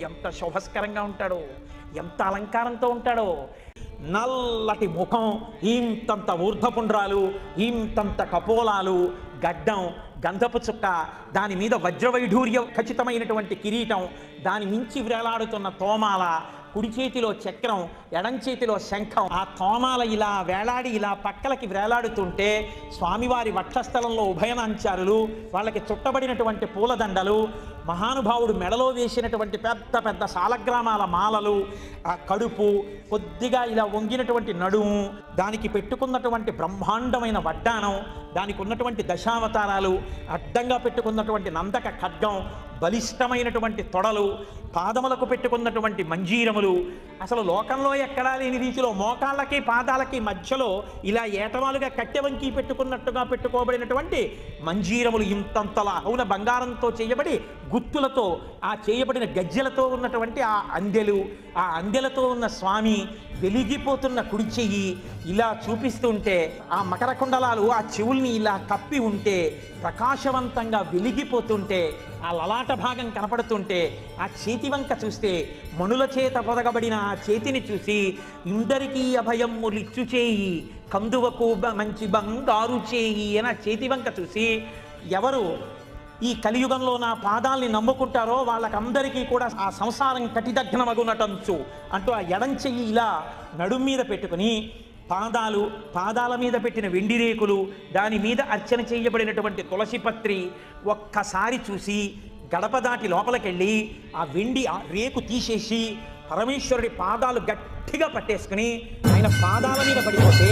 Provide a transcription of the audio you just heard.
ఎంత శోభస్కరంగా ఉంటాడో ఎంత అలంకారంతో ఉంటాడో. నల్లటి ముఖం ఇంతంత ఊర్ధపుండ్రాలు ఇంతంత కపోలాలు గడ్డం గంధపు చుక్క దాని మీద వజ్రవైఢూర్య ఖచ్చితమైనటువంటి కిరీటం దాని మించి వేలాడుతున్న తోమాల కుడి చేతిలో చక్రం ఎడం చేతిలో శంఖం. ఆ తోమాల ఇలా వేలాడి ఇలా పక్కలకి వేలాడుతుంటే స్వామివారి వక్షస్థలంలో ఉభయనాంచారులు వాళ్ళకి చుట్టబడినటువంటి పూలదండలు మహానుభావుడు మెడలో వేసినటువంటి పెద్ద పెద్ద సాలగ్రామాల మాలలు ఆ కడుపు కొద్దిగా ఇలా వంగినటువంటి నడుము దానికి పెట్టుకున్నటువంటి బ్రహ్మాండమైన వడ్డానం దానికి ఉన్నటువంటి దశావతారాలు అడ్డంగా పెట్టుకున్నటువంటి నందక ఖడ్గం బలిష్టమైనటువంటి తొడలు పాదములకు పెట్టుకున్నటువంటి మంజీరములు. అసలు లోకంలో ఎక్కడా లేని రీతిలో మోకాళ్ళకి పాదాలకి మధ్యలో ఇలా ఏటవాలుగా కట్టె వంకి పెట్టుకున్నట్టుగా పెట్టుకోబడినటువంటి మంజీరములు ఇంతంతలా. అవున బంగారంతో చేయబడి గుత్తులతో ఆ చేయబడిన గజ్జెలతో ఉన్నటువంటి ఆ అందెలు ఆ అందెలతో ఉన్న స్వామి వెలిగిపోతున్న కుడి చెయ్యి ఇలా చూపిస్తుంటే ఆ మకర కుండలాలు ఆ చెవుల్ని ఇలా కప్పి ఉంటే ప్రకాశవంతంగా వెలిగిపోతుంటే ఆ లలాట భాగం కనపడుతుంటే ఆ చేతి వంక చూస్తే మణుల చేత పొదగబడిన ఆ చేతిని చూసి ఇందరికీ అభయం ములిచ్చు చేయి కందువకు బ- మంచి బంగారు చేయి అని ఆ చేతి వంక చూసి ఎవరు ఈ కలియుగంలో నా పాదాల్ని నమ్ముకుంటారో వాళ్ళకందరికీ కూడా ఆ సంసారం కటిదగ్నమగునటంచు అంటూ ఆ ఎడం చెయ్యి ఇలా నడుం మీద పెట్టుకుని పాదాలు పాదాల మీద పెట్టిన వెండి రేకులు దాని మీద అర్చన చేయబడినటువంటి తులసి పత్రి ఒక్కసారి చూసి గడప దాటి లోపలికెళ్ళి ఆ వెండి రేకు తీసేసి పరమేశ్వరుడి పాదాలు గట్టిగా పట్టేసుకుని ఆయన పాదాల మీద పడిపోతే